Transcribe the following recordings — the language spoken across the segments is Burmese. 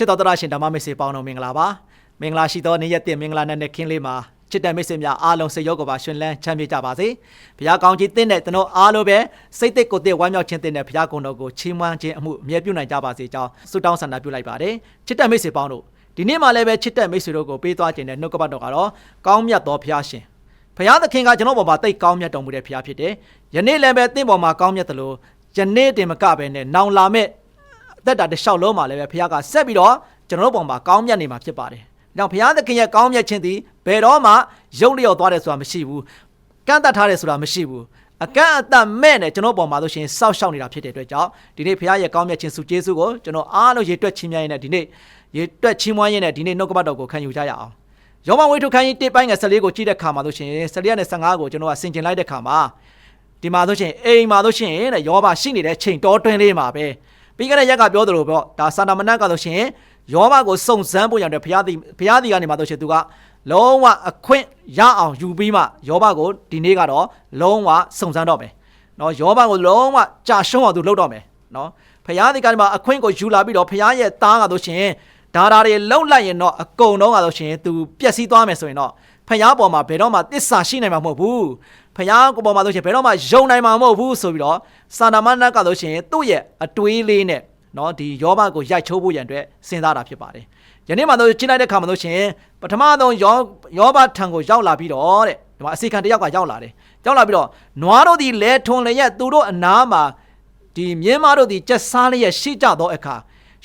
ချစ်တော်တရားရှင်ဓမ္မမိတ်ဆွေပေါင်းတော်မင်္ဂလာပါမင်္ဂလာရှိသောနေ့ရက်တင်မင်္ဂလာနဲ့နေ့ခင်းလေးမှာချစ်တဲ့မိတ်ဆွေများအားလုံးစိတ်ရောကိုယ်ပါရှင်လန်းချမ်းမြေ့ကြပါစေဘုရားကောင်းကြီးတင့်တဲ့ကျွန်တော်အားလုံးပဲစိတ်သက်ကိုယ်သက်ဝမ်းမြောက်ခြင်းတင့်တဲ့ဘုရားကုံတော်ကိုချီးမွမ်းခြင်းအမှုအမြဲပြုနိုင်ကြပါစေကြောင်းဆုတောင်းဆန္ဒပြုလိုက်ပါတယ်ချစ်တဲ့မိတ်ဆွေပေါင်းတို့ဒီနေ့မှလည်းပဲချစ်တဲ့မိတ်ဆွေတို့ကိုပေးသွားခြင်းတဲ့နှုတ်ကပတ်တော်ကတော့ကောင်းမြတ်သောဘုရားရှင်ဘုရားသခင်ကကျွန်တော်ပေါ်မှာတိတ်ကောင်းမြတ်တော်မူတဲ့ဘုရားဖြစ်တယ်ယနေ့လည်းပဲတင့်ပေါ်မှာကောင်းမြတ်တယ်လို့ယနေ့တင်မကပဲနဲ့နောင်လာမဲ့ အသက်တာတစ်လျှောက်လုံးမှာလည်းပဲဘုရားကဆက်ပြီးတော့ကျွန်တော်တို့ပုံမှာကောင်းမြတ်နေမှာဖြစ်ပါတယ်။ဒါကြောင့်ဘုရားသခင်ရဲ့ကောင်းမြတ်ခြင်းသည်ဘယ်တော့မှရုပ်လျော့သွားတယ်ဆိုတာမရှိဘူး။ကန့်တတ်ထားတယ်ဆိုတာမရှိဘူး။အကန့်အသတ်မဲ့နဲ့ကျွန်တော်ပုံမှာဆိုရှင်စောက်ရှောက်နေတာဖြစ်တဲ့အတွက်ကြောင့်ဒီနေ့ဘုရားရဲ့ကောင်းမြတ်ခြင်းစုကျေးဇူးကိုကျွန်တော်အားလုံးရေတွက်ချီးမြှောက်ရင်းနဲ့ဒီနေ့ရေတွက်ချီးမွမ်းရင်းနဲ့ဒီနေ့နှုတ်ကပတ်တော်ကိုခံယူကြရအောင်။ယောမဝိထုခန်းကြီး1ပိုင်းငယ်14ကိုကြည့်တဲ့ခါမှာဆိုရှင်14နဲ့15ကိုကျွန်တော်ကဆင်ကျင်လိုက်တဲ့ခါမှာဒီမှာဆိုရှင်အိမ်မှာဆိုရှင်တဲ့ယောဘရှိနေတဲ့ချိန်တော်တွင်းလေးမှာပဲ ပြီးခဲ့တဲ့ရက်ကပြောသလိုပေါ့ဒါစာနာမဏတ်ကဆိုရှင်ယောဘကိုစုံစမ်းဖို့ရတဲ့ဘုရားသည်ဘုရားသည်ကနေမှာဆိုရှင်သူကလုံးဝအခွင့်ရအောင်ယူပြီးမှယောဘကိုဒီနေ့ကတော့လုံးဝစုံစမ်းတော့မယ်နော်ယောဘကိုလုံးဝကြာရှုံးအောင်သူလုပ်တော့မယ်နော်ဘုရားသည်ကနေမှာအခွင့်ကိုယူလာပြီးတော့ဘုရားရဲ့သားကဆိုရှင်ဒါဒါတွေလုံလိုက်ရင်တော့အကုန်လုံးကဆိုရှင်သူပျက်စီးသွားမယ်ဆိုရင်တော့ဖျားပေါ်မှာဘယ်တော့မှတစ္ဆာရှိနိုင်မှာမဟုတ်ဘူး ဖျားကိုပေါ်မှာဆိုရှင်ဘယ်တော့မှယုံနိုင်မှာမဟုတ်ဘူးဆိုပြီးတော့စာနာမဏတ်ကဆိုရှင်သူ့ရဲ့အတွေးလေးနဲ့နော်ဒီယောဘကိုရိုက်ချိုးဖို့ရန်အတွက်စဉ်းစားတာဖြစ်ပါတယ်ယနေ့မှတော့ချိန်လိုက်တဲ့ခါမှာဆိုရှင်ပထမဆုံးယောယောဘထံကိုရောက်လာပြီးတော့တဲ့ဒီမှာအစီခံတစ်ယောက်ကရောက်လာတယ်ရောက်လာပြီးတော့နွားတို့ဒီလဲထွန်လည်းရဲ့သူတို့အနားမှာဒီမြင်းမတို့ဒီကြက်စားလျက်ရှိကြသောအခါ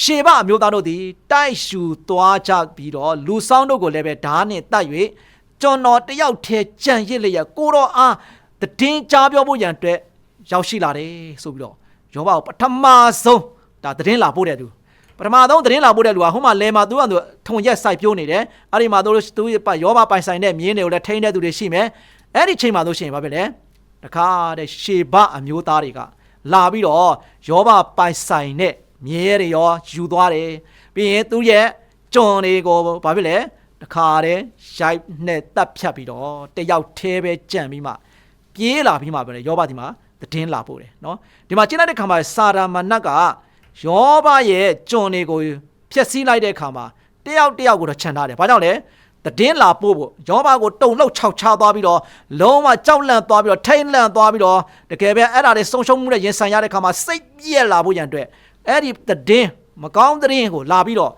ရှေဘအမျိုးသားတို့သည်တိုက်ရှူသွားကြပြီးတော့လူဆောင်တို့ကိုလည်းပဲဓားနှင့်တတ်၍ ကျွန်တော်တယောက်တည်းကြံရစ်လျက်ကိုတော်အားတည်င်းကြားပြောဖို့ရန်အတွက်ရောက်ရှိလာတယ်ဆိုပြီးတော့ယောဘကိုပထမဆုံးဒါတည်င်းလာပို့တဲ့သူပထမဆုံးတည်င်းလာပို့တဲ့လူကဟိုမှာလဲမှာသူကသူထုံရက်စိုက်ပြိုးနေတယ်အဲ့ဒီမှာသူသူယောဘပိုင်ဆိုင်တဲ့မြင်းတွေကိုလည်းထိန်းတဲ့သူတွေရှိမယ်အဲ့ဒီချိန်မှာဆိုရှင်ဘာဖြစ်လဲတခါတဲ့ရှေဘအမျိုးသားတွေကလာပြီးတော့ယောဘပိုင်ဆိုင်တဲ့မြဲတွေရောယူသွားတယ်ပြီးရင်သူ့ရဲ့ကျွန်တွေကိုဘာဖြစ်လဲ တခါတည်းရိုက်နဲ့တက်ဖြတ်ပြီးတော့တယောက်သေးပဲကြံပြီးမှပြေးလာပြီးမှပဲယောဘဒီမှာတည်င်းလာပို့တယ်နော်ဒီမှာကျင်းလိုက်တဲ့ခါမှာစာရာမနတ်ကယောဘရဲ့ကျွန်တွေကိုဖျက်ဆီးလိုက်တဲ့ခါမှာတယောက်တယောက်ကိုတော့ခြံထားတယ်ဘာကြောင့်လဲတည်င်းလာပို့ဖို့ယောဘကိုတုံလှုပ်ခြောက်ချသွားပြီးတော့လုံးဝကြောက်လန့်သွားပြီးတော့ထိတ်လန့်သွားပြီးတော့တကယ်ပဲအဲ့ဒါတွေဆုံးရှုံးမှုနဲ့ရင်ဆိုင်ရတဲ့ခါမှာစိတ်ပြက်လာဖို့ရန်အတွက်အဲ့ဒီတည်င်းမကောင်းတဲ့ရင်ကိုလာပြီးတော့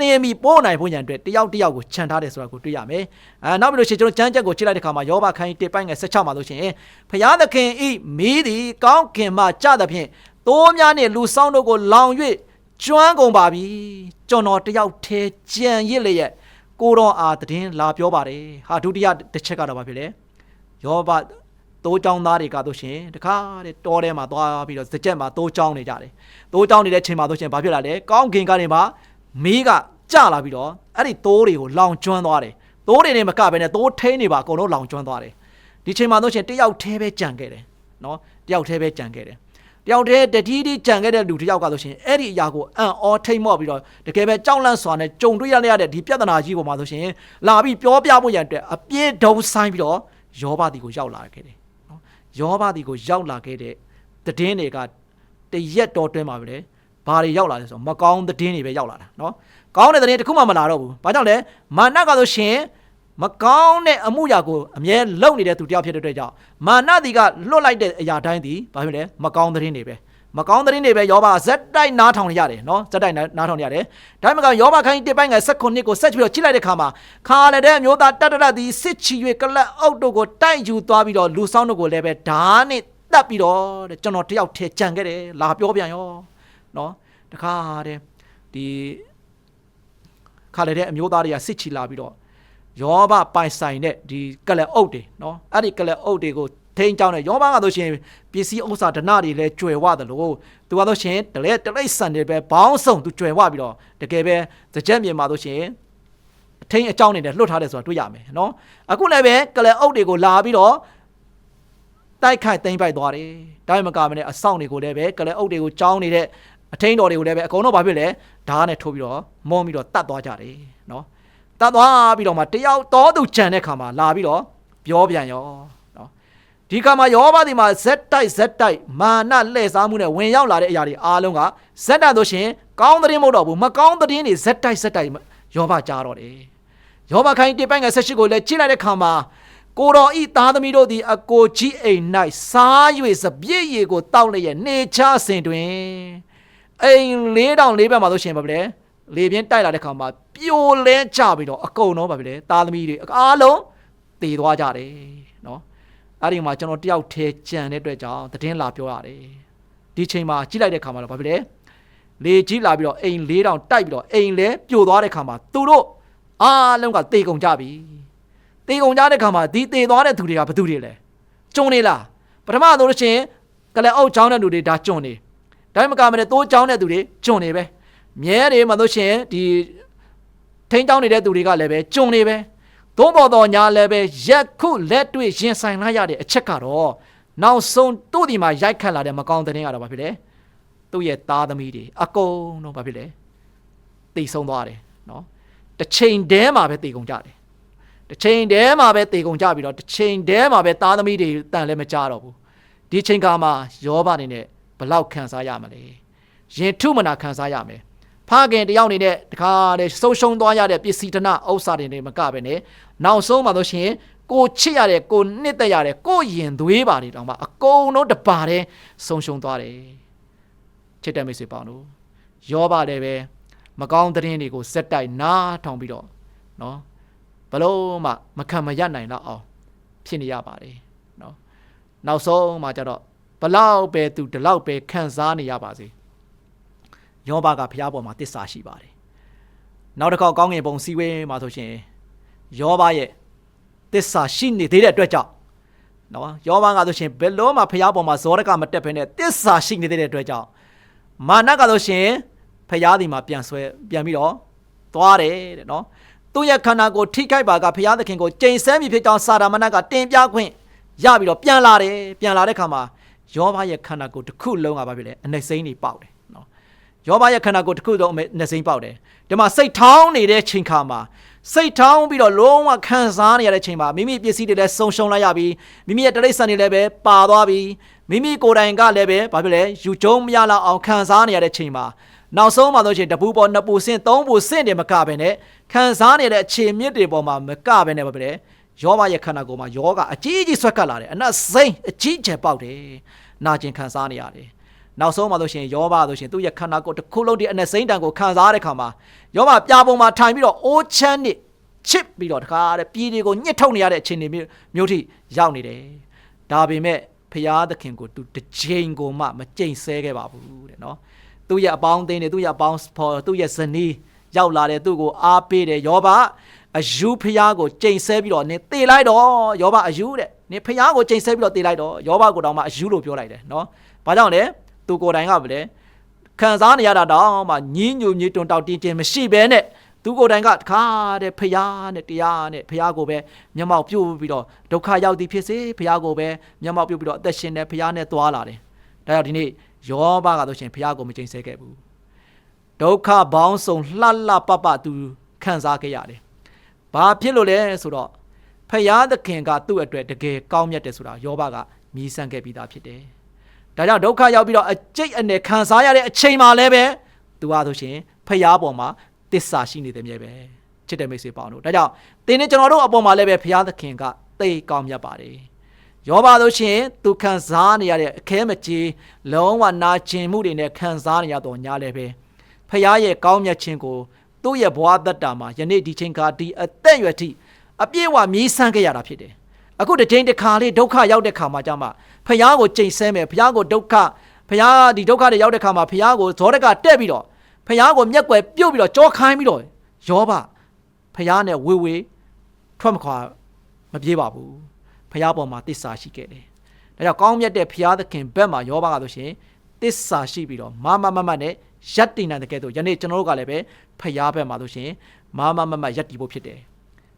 လင်းမီပို့နိုင်ဖို့ညံအတွက်တယောက်တယောက်ကိုခြံထားတယ်ဆိုတာကိုတွေ့ရမယ်။အဲနောက်ပြီးလို့ရှိရင်ကျွန်တော်ကျမ်းချက်ကိုကြည့်လိုက်တဲ့ခါမှာယောဘခိုင်းတစ်ပိုင်းငယ်16မှာလို့ရှိရင်ဖျားသခင်ဤမီးသည်ကောင်းကင်မှကြသဖြင့်တိုးများနှင့်လူဆောင်တို့ကိုလောင်၍ကျွမ်းကုန်ပါပြီ။ကျွန်တော်တယောက်တည်းကြံရစ်လျက်ကိုတော်အားတည်င်းလာပြောပါတယ်။ဟာဒုတိယတစ်ချက်ကတော့ဘာဖြစ်လဲ။ယောဘတိုးချောင်းသားတွေကတို့ရှင်တခါတဲ့တောထဲမှာသွားပြီးတော့စကြက်မှာတိုးချောင်းနေကြတယ်။တိုးချောင်းနေတဲ့ချိန်မှာတို့ရှင်ဘာဖြစ်လာလဲ။ကောင်းကင်ကနေမှာ မီးကကြလာပြီးတော့အဲ့ဒီသိုးတွေကိုလောင်ကျွမ်းသွားတယ်သိုးတွေနဲ့မကဘဲနဲ့သိုးထိန်းနေပါအကုန်လုံးလောင်ကျွမ်းသွားတယ်ဒီချိန်မှာတော့ရှင်တယောက်တည်းပဲကြံခဲ့တယ်နော်တယောက်တည်းပဲကြံခဲ့တယ်တယောက်တည်းတတိတိကြံခဲ့တဲ့လူတယောက်ကဆိုရှင်အဲ့ဒီအရာကိုအံ့ဩထိတ်မော့ပြီးတော့တကယ်ပဲကြောက်လန့်စွာနဲ့ကြုံတွေ့ရတဲ့ဒီပြဿနာကြီးပေါ်မှာဆိုရှင်လာပြီးပြောပြဖို့ရန်အတွက်အပြည့်ဒုံဆိုင်ပြီးတော့ယောဘတီကိုရောက်လာခဲ့တယ်နော်ယောဘတီကိုရောက်လာခဲ့တဲ့တည်င်းတွေကတရက်တော်တွင်းမှာပဲလေ ဘာတွေရောက်လာလဲဆိုတော့မကောင်းသတင်းတွေပဲရောက်လာတာเนาะကောင်းတဲ့သတင်းတစ်ခုမှမလာတော့ဘူးဘာကြောင့်လဲမာနကဆိုရှင်မကောင်းတဲ့အမှုရာကိုအမြဲလုံနေတဲ့သူတယောက်ဖြစ်တဲ့အတွက်ကြောင့်မာနဒီကလွတ်လိုက်တဲ့အရာတိုင်းဒီဘာဖြစ်လဲမကောင်းသတင်းတွေပဲမကောင်းသတင်းတွေပဲယောဘဇက်တိုက်နားထောင်နေရတယ်နော်ဇက်တိုက်နားထောင်နေရတယ်ဒါမှမဟုတ်ယောဘခိုင်းတစ်ပိုင်းငယ်16နှစ်ကိုဆက်ပြီးတော့ကြည့်လိုက်တဲ့ခါမှာခါရတဲ့အမျိုးသားတတရသည်စစ်ချီ၍ကလတ်အောက်တို့ကိုတိုက်ယူသွားပြီးတော့လူဆောင်တို့ကိုလည်းပဲဓာတ်နဲ့တတ်ပြီးတော့တဲ့ကျွန်တော်တယောက်ထဲကြံခဲ့တယ်လာပြောပြန်ရော နော်တခါတဲ့ဒီခါလေတဲ့အမျိုးသားတွေကစစ်ချီလာပြီးတော့ယောဘပိုင်ဆိုင်တဲ့ဒီကလအုပ်တွေနော်အဲ့ဒီကလအုပ်တွေကိုထိန်းချောင်းတဲ့ယောဘကဆိုရှင်ပစ္စည်းဥစ္စာဒနာတွေလည်းကျွယ်ဝတယ်လို့သူကဆိုရှင်တလဲတလိဆန်တွေပဲဘောင်းဆောင်သူကျွယ်ဝပြီးတော့တကယ်ပဲစကြက်မြေမှာဆိုရှင်အထင်းအကြောင်းတွေနဲ့လွတ်ထားတယ်ဆိုတာတွေ့ရမယ်နော်အခုလည်းပဲကလအုပ်တွေကိုလာပြီးတော့တိုက်ခိုက်သိမ်းပိုက်သွားတယ်ဒါမှမကမနဲ့အဆောင်တွေကိုလည်းပဲကလအုပ်တွေကိုကြောင်းနေတဲ့ အထင်းတော်တွေကိုလည်းပဲအကုန်လုံးဘာဖြစ်လဲဓာတ်နဲ့ထိုးပြီးတော့မုံပြီးတော့တတ်သွားကြတယ်နော်တတ်သွားပြီးတော့မှတယောက်တော်သူကြံတဲ့ခါမှာလာပြီးတော့ပြောပြန်ရောနော်ဒီကမှာယောဘဒီမှာဇက်တိုက်ဇက်တိုက်မာနလှည့်စားမှုနဲ့ဝင်ရောက်လာတဲ့အရာတွေအားလုံးကဇက်တိုက်ဆိုရှင်ကောင်းတဲ့မဟုတ်တော့ဘူးမကောင်းတဲ့တွေဇက်တိုက်ဇက်တိုက်ယောဘကြားတော့တယ်ယောဘခိုင်းတိပိုင်ငယ်ဆက်ရှိကိုလည်းကြည့်လိုက်တဲ့ခါမှာကိုတော်ဤသားသမီးတို့သည်အကိုကြီးအိမ်၌စား၍စပြည့်ရည်ကိုတောက်လျက်နေချစဉ်တွင် အိမ်လေးတောင်လေးဘက်မှာဆိုရှင်ပါဗျလေလေပြင်းတိုက်လာတဲ့ခါမှာပြိုလဲကြပြီးတော့အကုန်လုံးပါဗျလေသားသမီးတွေအားလုံးတည်သွားကြတယ်နော်အဲ့ဒီမှာကျွန်တော်တယောက်ထဲကြံတဲ့အတွက်ကြောင့်သတင်းလာပြောရတယ်ဒီချိန်မှာကြည့်လိုက်တဲ့ခါမှာတော့ဘာဖြစ်လဲလေကြီးလာပြီးတော့အိမ်လေးတောင်တိုက်ပြီးတော့အိမ်လဲပြိုသွားတဲ့ခါမှာသူတို့အားလုံးကတေကုန်ကြပြီတေကုန်ကြတဲ့ခါမှာဒီတေသွားတဲ့သူတွေကဘသူတွေလဲကျုံနေလားပထမဆိုလို့ရှိရင်ကလည်းအုပ်ချောင်းတဲ့လူတွေဒါကျုံနေ ဒါမှမကမနဲ့တိုးချောင်းတဲ့သူတွေကျုံနေပဲမြဲတွေမှလို့ရှိရင်ဒီထိန်းချောင်းနေတဲ့သူတွေကလည်းပဲကျုံနေပဲသို့ပေါ်တော့ညာလည်းပဲရက်ခုလက်တွေ့ရင်ဆိုင်လာရတဲ့အချက်ကတော့နောက်ဆုံးသူ့ဒီမှာရိုက်ခတ်လာတဲ့မကောင်းတဲ့တင်းကတော့ဘာဖြစ်လဲသူ့ရဲ့သားသမီးတွေအကုန်လုံးဘာဖြစ်လဲတိတ်ဆုံးသွားတယ်နော်တစ်ချိန်တည်းမှာပဲတေကုန်ကြတယ်တစ်ချိန်တည်းမှာပဲတေကုန်ကြပြီးတော့တစ်ချိန်တည်းမှာပဲသားသမီးတွေတန်လည်းမကြတော့ဘူးဒီချိန်ကမှယောဘအနေနဲ့ ဘလောက်ခံစားရမလဲရင်ထုမနာခံစားရမယ်ဖခင်တယောက်အနေနဲ့တခါတည်းဆုံးရှုံးသွားရတဲ့ပစ္စည်းတနဥစ္စာတွေနဲ့မကပဲနဲ့နောက်ဆုံးမှတော့ရှင်ကိုချစ်ရတဲ့ကိုနှစ်သက်ရတဲ့ကိုရင်သွေးပါတွေတောင်မှအကုန်လုံးတပါတဲ့ဆုံးရှုံးသွားတယ်ချစ်တဲ့မိတ်ဆွေပေါင်းတို့ယောဘလည်းပဲမကောင်းသတင်းတွေကိုစက်တိုက်နားထောင်ပြီးတော့နော်ဘလို့မှမခံမရနိုင်တော့အောင်ဖြစ်နေရပါတယ်နော်နောက်ဆုံးမှကျတော့ ဘလောက်ပဲသူဒီလောက်ပဲခံစားနေရပါစေယောဘကဖျားပေါ်မှာတစ္ဆာရှိပါတယ်နောက်တစ်ခေါက်ကောင်းငင်ပုံစည်းဝေးမှာဆိုရှင်ယောဘရဲ့တစ္ဆာရှိနေသေးတဲ့အတွက်ကြောင့်နော်ယောဘကဆိုရှင်ဘယ်လို့မှဖျားပေါ်မှာဇောရကမတက်ဖ ೇನೆ တစ္ဆာရှိနေသေးတဲ့အတွက်ကြောင့်မာနကဆိုရှင်ဖျားဒီမှာပြန်ဆွဲပြန်ပြီးတော့သွားတယ်တဲ့နော်သူ့ရဲ့ခန္ဓာကိုယ်ထိခိုက်ပါကဖျားသခင်ကိုကြိမ်ဆဲမိဖြစ်ကြောင်းစာရမဏတ်ကတင်ပြခွင့်ရပြီးတော့ပြန်လာတယ်ပြန်လာတဲ့ခါမှာ ယောဘရဲ့ခန္ဓာကိုယ်တစ်ခုလုံးကဘာဖြစ်လဲအနှိမ့်စိမ့်နေပေါက်တယ်နော်ယောဘရဲ့ခန္ဓာကိုယ်တစ်ခုလုံးအနှိမ့်စိမ့်ပေါက်တယ်ဒီမှာစိတ်ထောင်းနေတဲ့ချိန်ခါမှာစိတ်ထောင်းပြီးတော့လုံးဝခံစားနေရတဲ့ချိန်မှာမိမိပစ္စည်းတွေလည်းဆုံရှုံလိုက်ရပြီမိမိရဲ့တရိษံတွေလည်းပဲပါသွားပြီမိမိကိုယ်တိုင်ကလည်းပဲဘာဖြစ်လဲယူကျုံမရလောက်အောင်ခံစားနေရတဲ့ချိန်မှာနောက်ဆုံးမှာတော့ချင်းတပူပေါ်နှစ်ပူဆင့်သုံးပူဆင့်တယ်မကပဲနဲ့ခံစားနေတဲ့အခြေမြစ်တွေပေါ်မှာမကပဲနဲ့ဘာဖြစ်လဲ ယောဘရဲ့ခန္ဓာကိုယ်မှာယောဂအကြီးကြီးဆွဲကပ်လာတယ်အနက်စိမ့်အကြီးကျယ်ပေါက်တယ်နာကျင်ခံစားနေရတယ်နောက်ဆုံးမှာလို့ရှိရင်ယောဘဆိုရှင်သူ့ရဲ့ခန္ဓာကိုယ်တစ်ခုလုံးဒီအနက်စိမ့်တန်ကိုခံစားရတဲ့ခါမှာယောဘပြာပုံမှာထိုင်ပြီးတော့အိုးချမ်းနစ်ချစ်ပြီးတော့တခါတဲ့ပြည်တွေကိုညှစ်ထုတ်နေရတဲ့အခြေအနေမျိုးထိရောက်နေတယ်ဒါပေမဲ့ဖရာသခင်ကိုသူတစ်ချိန်ကိုမှမကြိမ်ဆဲခဲ့ပါဘူးတဲ့နော်သူ့ရဲ့အပေါင်းအသင်းတွေသူ့ရဲ့အပေါင်းဖော်သူ့ရဲ့ဇနီးရောက်လာတယ်သူ့ကိုအားပေးတယ်ယောဘ အယူဖျားကိုကြိမ်ဆဲပြီးတော့နင်တေလိုက်တော့ယောဘအယူတဲ့နင်ဖျားကိုကြိမ်ဆဲပြီးတော့တေလိုက်တော့ယောဘကိုတောင်မှအယူလို့ပြောလိုက်တယ်နော်ဘာကြောင့်လဲသူကိုယ်တိုင်ကပဲလေခံစားနေရတာတောင်မှညင်းညူညွတ်တွန်တောက်တင်းတင်းမရှိဘဲနဲ့သူကိုယ်တိုင်ကတခါတဲ့ဖျားနဲ့တရားနဲ့ဖျားကိုပဲမျက်မှောက်ပြုတ်ပြီးတော့ဒုက္ခရောက်သည်ဖြစ်စေဖျားကိုပဲမျက်မှောက်ပြုတ်ပြီးတော့အသက်ရှင်တဲ့ဖျားနဲ့သွားလာတယ်ဒါကြောင့်ဒီနေ့ယောဘကဆိုရှင်ဖျားကိုမကျိန်ဆဲခဲ့ဘူးဒုက္ခပေါင်းစုံလှလှပပသူခံစားခဲ့ရတယ်။ ဘာဖြစ်လို့လဲဆိုတော့ဖယားသခင်ကသူ့အတွက်တကယ်ကောင်းမြတ်တယ်ဆိုတာယောဘကမြည်ဆန်းခဲ့ပြီးသားဖြစ်တယ်။ဒါကြောင့်ဒုက္ခရောက်ပြီးတော့အကျိတ်အနေခံစားရတဲ့အချိန်မှလည်းပဲသူဟာဆိုရှင်ဖယားပေါ်မှာတစ္ဆာရှိနေတဲ့မြဲပဲချစ်တဲ့မိတ်ဆွေပေါင်းတို့ဒါကြောင့်တင်းနဲ့ကျွန်တော်တို့အပေါ်မှာလည်းပဲဖယားသခင်ကသိကောင်းမြတ်ပါတယ်။ယောဘဆိုရှင်သူခံစားနေရတဲ့အခဲမကြီးလုံးဝနာကျင်မှုတွေနဲ့ခံစားနေရတော့ညာလည်းပဲဖခင်ရဲ့ကောင်းမြတ်ခြင်းကို သူ့ရဲ့ဘဝသက်တာမှာယနေ့ဒီချိန်ခါဒီအသက်အရွယ်ထိအပြည့်အဝမြည်ဆန်းခဲ့ရတာဖြစ်တယ်။အခုတစ်ချိန်တစ်ခါလေးဒုက္ခရောက်တဲ့ခါမှာကြမှာဖခင်ကိုကြိမ်ဆဲမယ်ဖခင်ကိုဒုက္ခဖခင်ဒီဒုက္ခတွေရောက်တဲ့ခါမှာဖခင်ကိုဇောရကတက်ပြီးတော့ဖခင်ကိုမျက်ွယ်ပြုတ်ပြီးတော့ကြောခိုင်းပြီးတော့ယောဘဖခင်နဲ့ဝေဝေထွက်မခွာမပြေးပါဘူး။ဖခင်ပေါ်မှာတစ္ဆာရှိခဲ့တယ်။ဒါကြောင့်ကောင်းမြတ်တဲ့ဖခင်သခင်ဘက်မှာယောဘကဆိုရှင် တစ္ဆာရှိပြီးတော့မမမမနဲ့ရက်တည်နိုင်တဲ့ကဲ့သို့ယနေ့ကျွန်တော်တို့ကလည်းပဲဖျားဘက်မှာလို့ရှင်မာမမမရက်တည်ဖို့ဖြစ်တယ်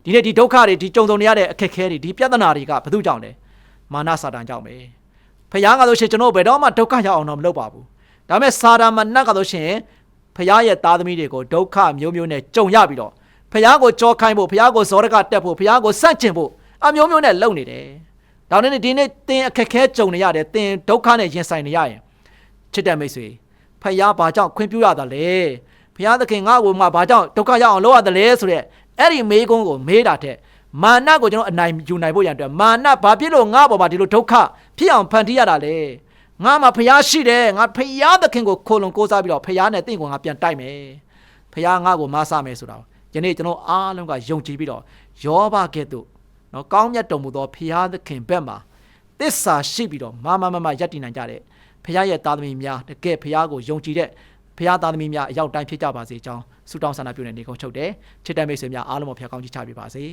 ဒီနေ့ဒီဒုက္ခတွေဒီကြုံဆုံနေရတဲ့အခက်အခဲတွေဒီပြဿနာတွေကဘယ်သူကြောင့်လဲမာနစာတန်ကြောင့်ပဲဖျားကလို့ရှင်ကျွန်တော်ဘယ်တော့မှဒုက္ခရောက်အောင်တော့မလုပ်ပါဘူးဒါပေမဲ့စာတန်မနတ်ကလို့ရှင်ဖျားရဲ့သားသမီးတွေကိုဒုက္ခမျိုးမျိုးနဲ့ကြုံရပြီးတော့ဖျားကိုကြောခိုင်းဖို့ဖျားကိုဇောရကတက်ဖို့ဖျားကိုစန့်ကျင်ဖို့အမျိုးမျိုးနဲ့လုပ်နေတယ်ဒါနဲ့ဒီနေ့သင်အခက်ခဲကြုံနေရတယ်သင်ဒုက္ခနဲ့ရင်ဆိုင်နေရရင် ချစ်တဲ့မိတ်ဆွေဖယားဘာကြောင့်ခွင့်ပြုရတာလဲဖယားသခင်ငါ့ကိုမှဘာကြောင့်ဒုက္ခရောက်အောင်လုပ်ရတယ်လဲဆိုတဲ့အဲ့ဒီမေးခွန်းကိုမေးတာတဲ့မာနကိုကျွန်တော်အနိုင်ယူနိုင်ဖို့ရန်အတွက်မာနဘာဖြစ်လို့ငါ့ဘောမှာဒီလိုဒုက္ခဖြစ်အောင်ဖန်တီးရတာလဲငါမှာဖယားရှိတယ်ငါဖယားသခင်ကိုခိုလုံကိုးစားပြီးတော့ဖယားနဲ့တင့်ကိုငါပြန်တိုက်မယ်ဖယားငါ့ကိုမဆမယ်ဆိုတာယနေ့ကျွန်တော်အားလုံးကယုံကြည်ပြီးတော့ယောဘကဲ့သို့နော်ကောင်းမြတ်တော်မူသောဖယားသခင်ဘက်မှာသစ္စာရှိပြီးတော့မာမမမယက်တည်နိုင်ကြတဲ့ ဖယားရဲ့သားသမီးများတကယ်ဖယားကိုယုံကြည်တဲ့ဖယားသားသမီးများအရောက်တိုင်းဖြစ်ကြပါစေကြောင်းဆုတောင်းဆန္ဒပြုနေနေကုန်ချုပ်တယ်ချစ်တဲ့မိတ်ဆွေများအားလုံးကိုဖယားကောင်းချီးချပေးပါစေ